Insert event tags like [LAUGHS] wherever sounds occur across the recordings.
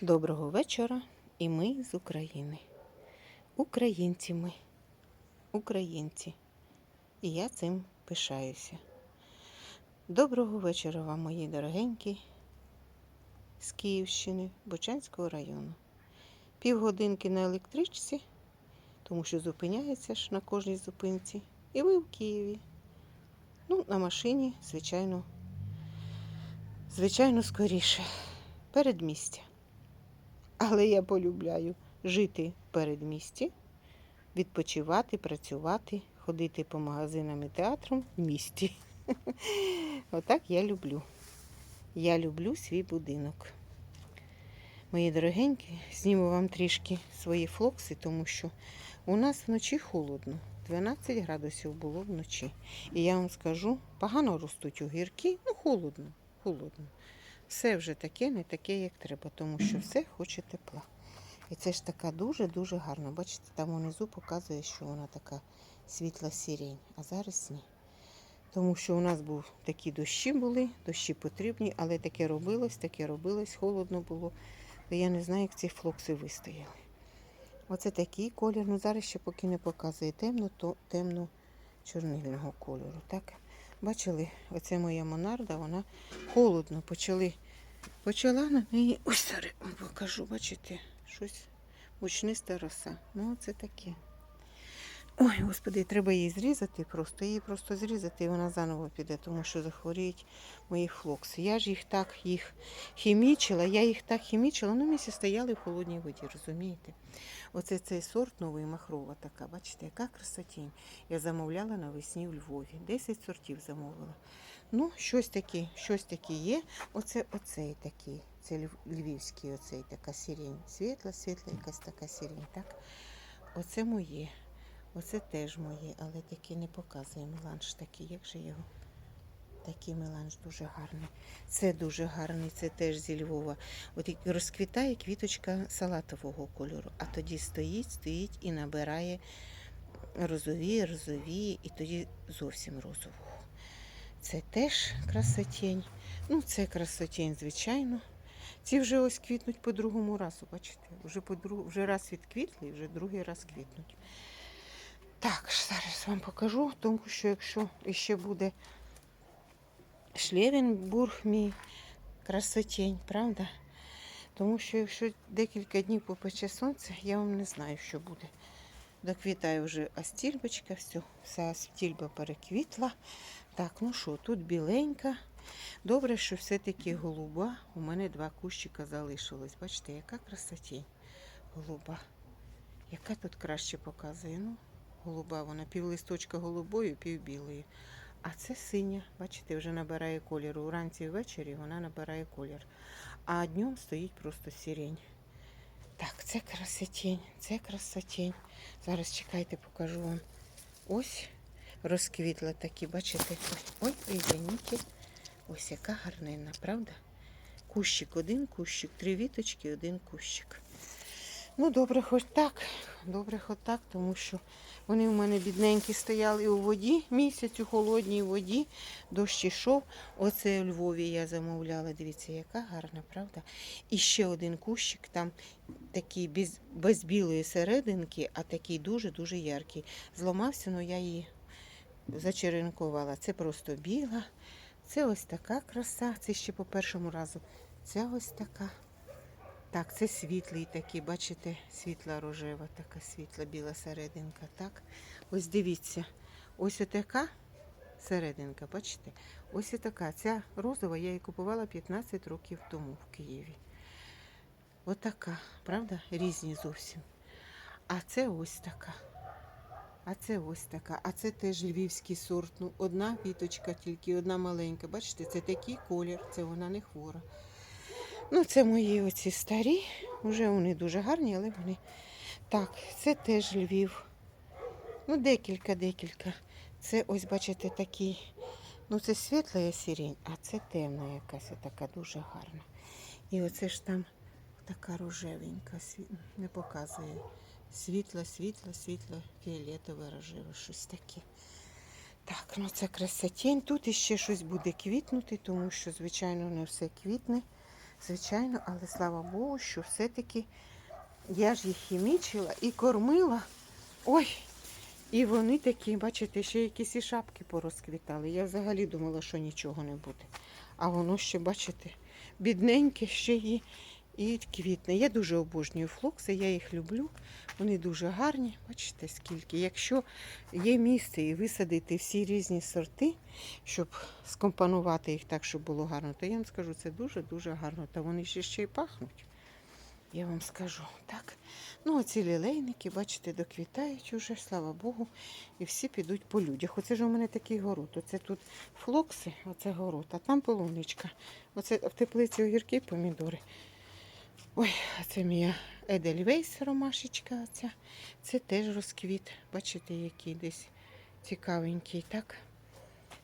Доброго вечора і ми з України. Українці ми, українці. І я цим пишаюся. Доброго вечора вам, мої дорогенькі, з Київщини, Бочанського району. Півгодинки на електричці, тому що зупиняється ж на кожній зупинці. І ви в Києві. Ну, на машині, звичайно, звичайно, скоріше. Передмістя. Але я полюбляю жити в передмісті, відпочивати, працювати, ходити по магазинам і театрам в місті. [LAUGHS] Отак я люблю. Я люблю свій будинок. Мої дорогенькі, зніму вам трішки свої флокси, тому що у нас вночі холодно. 12 градусів було вночі. І я вам скажу, погано ростуть огірки, ну холодно, холодно. Все вже таке, не таке, як треба, тому що все хоче тепла. І це ж така дуже-дуже гарна. Бачите, там унизу показує, що вона така світла сірень, а зараз ні. Тому що у нас був такі дощі були, дощі потрібні, але таке робилось, таке робилось, холодно було. Я не знаю, як ці флокси вистояли. Оце такий колір. Ну зараз ще поки не показує темно, то темно чорнильного кольору. Так? Бачили, оце моя монарда, вона холодно. Почали, почала на неї. Ось зараз покажу, бачите, щось мучниста роса. Ну, це таке. Ой, господи, треба її зрізати просто, її просто зрізати, і вона заново піде, тому що захворіють мої флокси. Я ж їх так їх хімічила, я їх так хімічила, ну місяць стояли в холодній воді, розумієте? Оце цей сорт новий махрова така, бачите, яка красотінь. Я замовляла навесні в Львові. 10 сортів замовила. Ну, щось таке, щось таке є. Оце оцей такий. Це львівський, оцей така сирень. Світла, світла, якась така сирень. Так? Оце моє. Оце теж моє, але таке не показує меланж такий. Як же його? Такий меланж дуже гарний. Це дуже гарний, це теж зі Львова. От розквітає квіточка салатового кольору, а тоді стоїть, стоїть і набирає розові, розові, і тоді зовсім розового. Це теж красотень. Ну, це красотень, звичайно. Ці вже ось квітнуть по другому разу, бачите? Вже, по друг... вже раз відквітли, вже другий раз квітнуть. Так, зараз вам покажу, тому що якщо ще буде Шлєвенбург мій красотень, правда? Тому що якщо декілька днів попече сонце, я вам не знаю, що буде. Доквітає вже астільбочка, все, вся астільба переквітла. Так, ну що, тут біленька. Добре, що все-таки голуба. У мене два кущика залишилось. Бачите, яка красотень голуба. Яка тут краще показує? Ну, голуба, вона пів листочка голубою, пів білої. А це синя, бачите, вже набирає кольору. Уранці і ввечері вона набирає колір. А днем стоїть просто сірень. Так, це красотень, це красотень. Зараз чекайте, покажу вам. Ось розквітла такі, бачите? Ой, извините. Ось яка гарнина, правда? Кущик, один кущик, три віточки, один кущик. Ну, добре, хоч так. Добре, хоч так, тому що вони в мене бідненькі стояли у воді, місяць у холодній воді, дощ ішов. Оце у Львові я замовляла. Дивіться, яка гарна, правда? І ще один кущик, там такий без, без білої серединки, а такий дуже-дуже яркий. Зламався, але я її зачеренкувала. Це просто біла. Це ось така краса. Це ще по першому разу. Це ось така. Так, це світлий такий, бачите, світла рожева, така світла біла серединка. Так, ось дивіться, ось така серединка, бачите? Ось така. Ця розова я її купувала 15 років тому в Києві. Отака, правда? Різні зовсім. А це ось така. А це ось така. А це теж львівський сорт. Ну, одна віточка тільки, одна маленька. Бачите, це такий колір, це вона не хвора. Ну, це мої оці старі. Вже вони дуже гарні, але вони. Так, це теж Львів. Ну, декілька, декілька. Це ось, бачите, такий. Ну, це світла сірень, а це темна якась така дуже гарна. І оце ж там така рожевенька, не показує. Світла, світла, світла, фіолетове, рожеве, щось таке. Так, ну це красотень. Тут іще щось буде квітнути, тому що, звичайно, не все квітне. Звичайно, але слава Богу, що все-таки я ж їх хімічила і кормила. Ой, і вони такі, бачите, ще якісь і шапки порозквітали. Я взагалі думала, що нічого не буде. А воно ще, бачите, бідненьке ще і, і квітне. Я дуже обожнюю флокси, я їх люблю. Вони дуже гарні. Бачите, скільки. Якщо є місце і висадити всі різні сорти, щоб скомпонувати їх так, щоб було гарно, то я вам скажу, це дуже-дуже гарно. Та вони ще ще й пахнуть. Я вам скажу так. Ну, оці лілейники, бачите, доквітають уже, слава Богу, і всі підуть по людях. Оце ж у мене такий город. Оце тут флокси, оце город, а там полуничка. Оце в теплиці огірки, помідори. Ой, а це моя Едельвейс ромашечка. Оця. Це теж розквіт. Бачите, який десь цікавенький, так?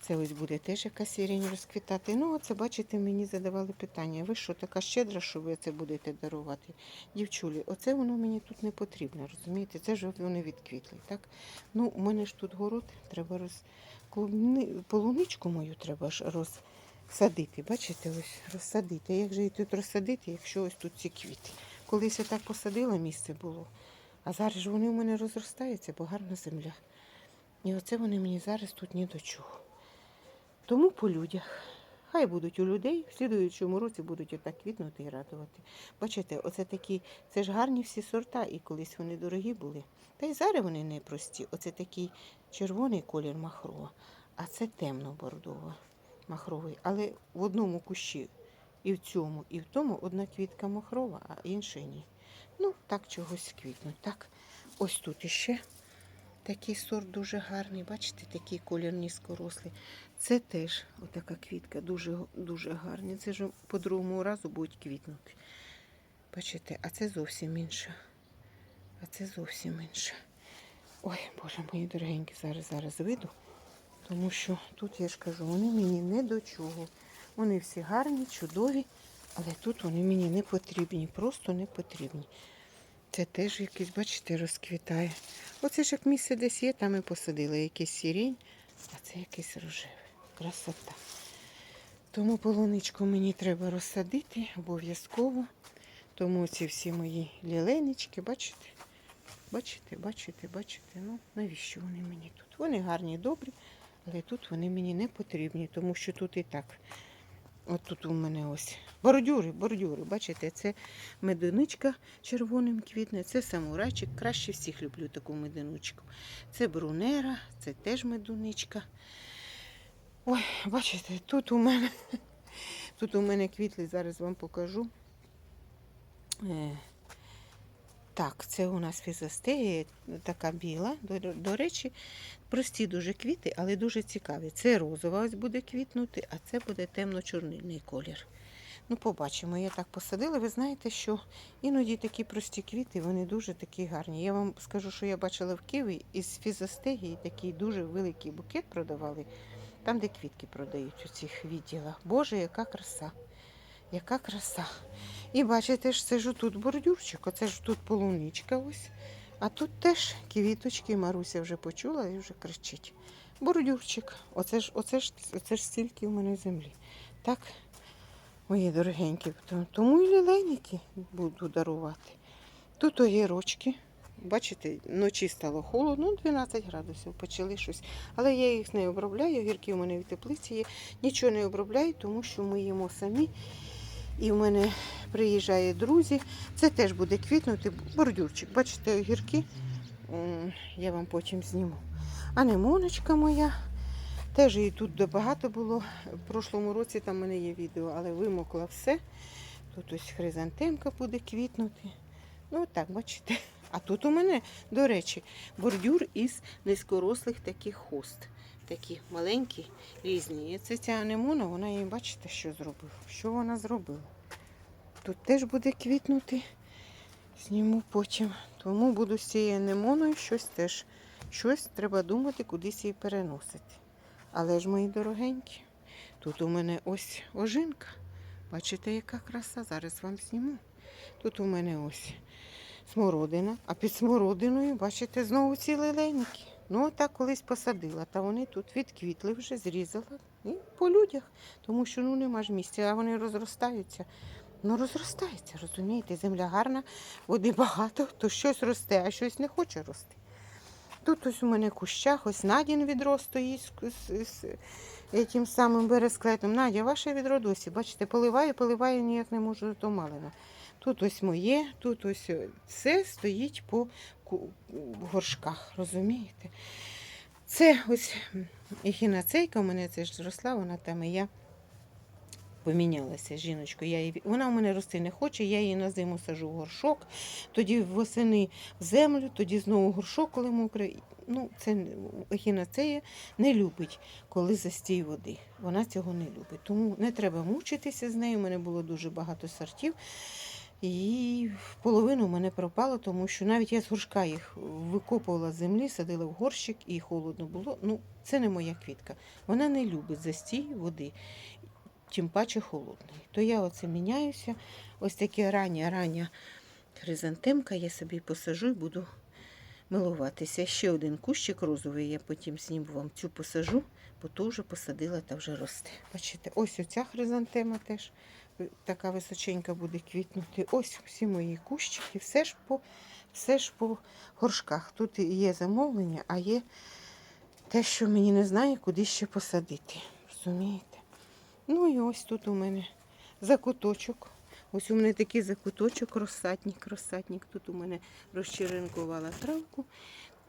Це ось буде теж якась сирень розквітати. Ну, оце, бачите, мені задавали питання. Ви що, така щедра, що ви це будете дарувати? Дівчулі, оце воно мені тут не потрібно, розумієте? Це ж вони відквітли, так? Ну, у мене ж тут город, треба роз... полуничку мою треба ж розсадити. Бачите, ось розсадити. Як же її тут розсадити, якщо ось тут ці квіти? Колись я так посадила, місце було. А зараз ж вони у мене розростаються, бо гарна земля. І оце вони мені зараз тут ні до чого. Тому по людях. Хай будуть у людей, в слідуючому році будуть отак квітнути і радувати. Бачите, оце такі, це ж гарні всі сорта, і колись вони дорогі були. Та й зараз вони не прості. Оце такий червоний колір махрова, а це темно-бордова махровий. Але в одному кущі і в цьому, і в тому одна квітка махрова, а інша ні. Ну, так чогось квітнуть. Так, ось тут іще такий сорт дуже гарний. Бачите, такий колір низькорослий. Це теж отака квітка, дуже, дуже гарна. Це ж по другому разу будуть квітнути. Бачите, а це зовсім інша. А це зовсім інша. Ой, Боже мої дорогенькі, зараз зараз вийду. Тому що тут я ж кажу, вони мені не до чого. Вони всі гарні, чудові, але тут вони мені не потрібні, просто не потрібні. Це теж якийсь, бачите, розквітає. Оце ж як місце десь є, там і посадила якийсь сірень, а це якийсь рожевий. Красота. Тому полуничку мені треба розсадити обов'язково. Тому ці всі мої ліленички, бачите? Бачите, бачите, бачите. Ну, навіщо вони мені тут? Вони гарні, добрі, але тут вони мені не потрібні, тому що тут і так. От тут у мене ось бордюри, бордюри. Бачите, це медуничка червоним квітне, це самурайчик. Краще всіх люблю таку медуничку. Це брунера, це теж медуничка. Ой, бачите, тут у мене [LAUGHS] тут у мене квітли, зараз вам покажу. Так, це у нас фізостея, така біла. До, до речі, прості дуже квіти, але дуже цікаві. Це розова ось буде квітнути, а це буде темно-чорнильний колір. Ну, побачимо. Я так посадила. Ви знаєте, що іноді такі прості квіти, вони дуже такі гарні. Я вам скажу, що я бачила в Києві із фізостегії такий дуже великий букет продавали, там, де квітки продають у цих відділах. Боже, яка краса! Яка краса! І бачите ж, це ж тут бордюрчик, оце ж тут полуничка ось. А тут теж квіточки, Маруся вже почула і вже кричить. Бордюрчик. Оце ж, оце ж, оце ж стільки в мене землі. Так, мої дорогенькі, тому і лілейники буду дарувати. Тут огірочки. Бачите, вночі стало холодно, ну, 12 градусів, почали щось. Але я їх не обробляю, огірки у мене в теплиці є. Нічого не обробляю, тому що ми їмо самі. І в мене приїжджають друзі. Це теж буде квітнути. Бордюрчик. Бачите, огірки. Я вам потім зніму. А немоночка моя. Теж її тут багато було. В прошлому році там в мене є відео, але вимокла все. Тут ось хризантемка буде квітнути. Ну так, бачите. А тут у мене, до речі, бордюр із низькорослих таких хост. Такі маленькі, різні. І це ця анемона, вона її бачите, що зробила. Що вона зробила? Тут теж буде квітнути. Зніму потім. Тому буду з цією анемоною щось теж. Щось треба думати, кудись її переносити. Але ж, мої дорогенькі, тут у мене ось ожинка. Бачите, яка краса? Зараз вам зніму. Тут у мене ось смородина, а під смородиною, бачите, знову ці лилейники. Ну, так колись посадила, та вони тут відквітли, вже зрізала. І по людях, тому що ну нема ж місця, а вони розростаються. ну розростається, розумієте? Земля гарна, води багато, то щось росте, а щось не хоче рости. Тут ось у мене в кущах, ось Надін відро стоїть з, з, з, тим самим бересклетом. Надя, ваше відро досі, бачите, поливаю, поливаю, ніяк не можу малина. Тут ось моє, тут ось е, все стоїть по горшках, розумієте? Це ось ехінацейка у мене це ж росла, вона там і я помінялася жіночкою. Я її, вона у мене рости не хоче, я її на зиму сажу в горшок, тоді восени в землю, тоді знову горшок, коли мокрий. Ну, це не- не любить, коли застій води. Вона цього не любить. Тому не треба мучитися з нею. У мене було дуже багато сортів. І половину в мене пропало, тому що навіть я з горшка їх викопувала з землі, садила в горщик і холодно було. Ну, це не моя квітка. Вона не любить застій води, тим паче холодної. То я оце міняюся. Ось таке рання, рання хризантемка, я собі посажу і буду милуватися. Ще один кущик розовий, я потім зніму вам цю посажу, вже посадила та вже росте. Бачите, ось оця хризантема теж така височенька буде квітнути. Ось всі мої кущики, все ж по, все ж по горшках. Тут є замовлення, а є те, що мені не знає, куди ще посадити. Розумієте? Ну і ось тут у мене закуточок. Ось у мене такий закуточок, розсадник, розсадник. Тут у мене розчеренкувала травку.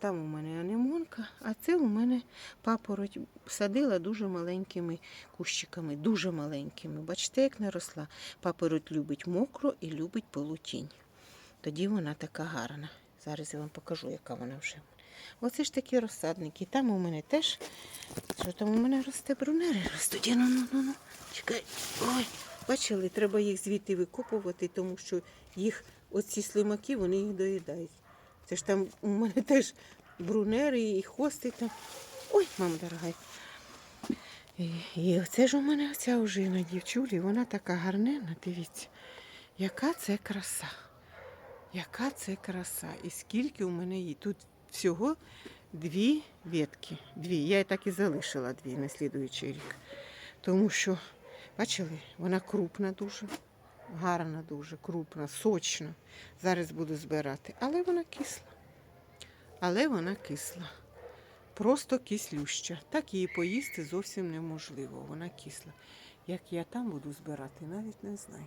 Там у мене анемонка, а це у мене папороть садила дуже маленькими кущиками, дуже маленькими. Бачите, як наросла. Папороть любить мокро і любить полутінь. Тоді вона така гарна. Зараз я вам покажу, яка вона вже. Оце ж такі розсадники. Там у мене теж. Що там у мене росте брунери ростуть? Ну, ну, ну, ну. Чекай. Ой, бачили, треба їх звідти викопувати, тому що їх, оці слимаки, вони їх доїдають. Це ж там у мене теж брунери і хости там. Ой, мама дорога. І, і оце ж у мене оця ожина дівчулі, вона така гарнена, дивіться. Яка це краса. Яка це краса. І скільки у мене її. Тут всього дві ветки. Дві. Я так і залишила дві на слідуючий рік. Тому що, бачили, вона крупна дуже, гарна дуже, крупна, сочна. Зараз буду збирати. Але вона кисла. Але вона кисла. Просто кислюща. Так її поїсти зовсім неможливо. Вона кисла. Як я там буду збирати, навіть не знаю.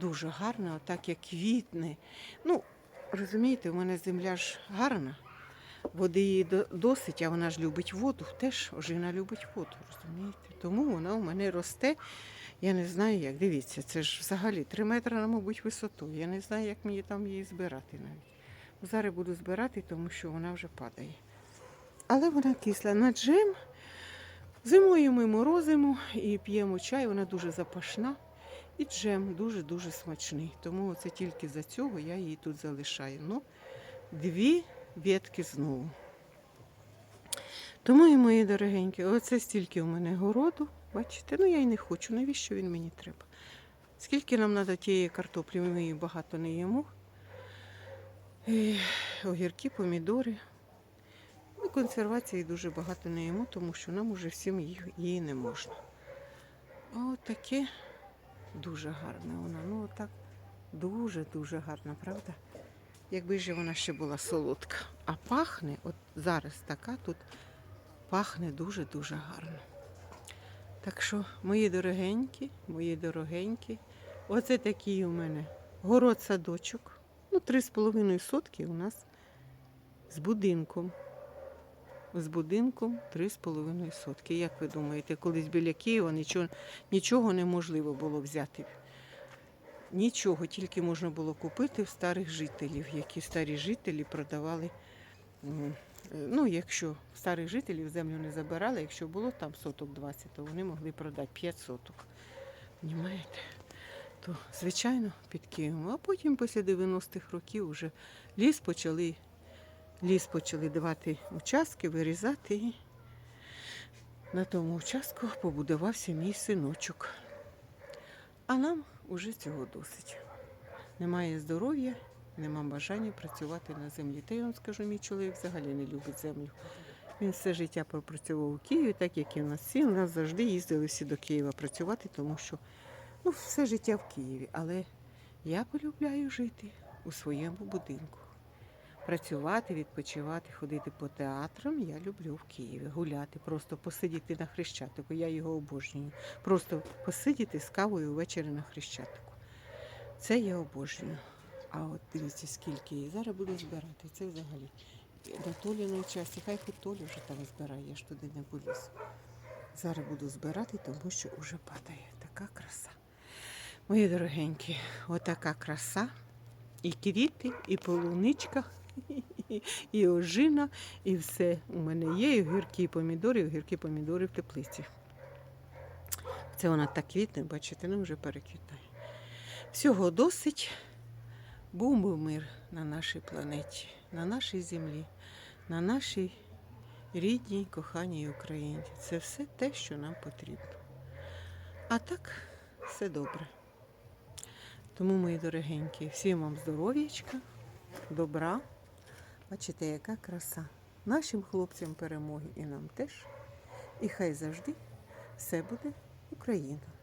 Дуже гарна, отак як квітне. Ну, розумієте, у мене земля ж гарна. Води її досить, а вона ж любить воду. Теж ожина любить воду, розумієте? Тому вона у мене росте. Я не знаю як. Дивіться, це ж взагалі 3 метри, мабуть, висотою. Я не знаю, як мені там її збирати навіть. Зараз буду збирати, тому що вона вже падає. Але вона кисла. На джем зимою ми морозимо і п'ємо чай, вона дуже запашна. І джем дуже-дуже смачний. Тому це тільки за цього я її тут залишаю. Ну, дві ветки знову. Тому і мої дорогенькі, оце стільки у мене городу. Бачите, ну я й не хочу. Навіщо він мені треба? Скільки нам треба тієї картоплі, ми її багато не їмо. І огірки, помідори. Ну, консервації дуже багато не їмо, тому що нам уже всім її не можна. А от дуже гарна вона. Ну отак дуже-дуже гарна, правда? Якби ж вона ще була солодка. А пахне, от зараз така тут пахне дуже-дуже гарно. Так що, мої дорогенькі, мої дорогенькі, оце такий у мене город-садочок. Ну, три з половиною сотки у нас з будинком. З будинком три з половиною сотки. Як ви думаєте, колись біля Києва нічого, нічого неможливо було взяти. Нічого, тільки можна було купити в старих жителів, які старі жителі продавали. Е, Ну, якщо старих жителів землю не забирали, якщо було там соток 20, то вони могли продати 5 соток. Понімаєте? То, звичайно, під Києвом. А потім після 90-х років вже ліс почали, ліс почали давати участки, вирізати. І на тому участку побудувався мій синочок. А нам уже цього досить. Немає здоров'я, нема бажання працювати на землі. Та я вам скажу, мій чоловік взагалі не любить землю. Він все життя пропрацював у Києві, так як і в нас всі. У нас завжди їздили всі до Києва працювати, тому що ну, все життя в Києві, але я полюбляю жити у своєму будинку. Працювати, відпочивати, ходити по театрам я люблю в Києві, гуляти, просто посидіти на Хрещатику. Я його обожнюю. Просто посидіти з кавою ввечері на Хрещатику. Це я обожнюю. А от дивіться, скільки її. Зараз буду збирати. Це взагалі на Толіної часі. Хай хоч Толя вже там збирає, я ж туди не поліз. Зараз буду збирати, тому що вже падає. Така краса. Мої дорогенькі, отака краса. І квіти, і полуничка, [LAUGHS] і ожина, і все у мене є. І огірки, і помідори, і огірки, помідори в теплиці. Це вона так квітне, бачите, ну вже переквітає. Всього досить. Був би мир на нашій планеті, на нашій землі, на нашій рідній, коханій Україні. Це все те, що нам потрібно. А так, все добре. Тому, мої дорогенькі, всім вам здоров'ячка, добра. Бачите, яка краса. Нашим хлопцям перемоги і нам теж. І хай завжди все буде Україна.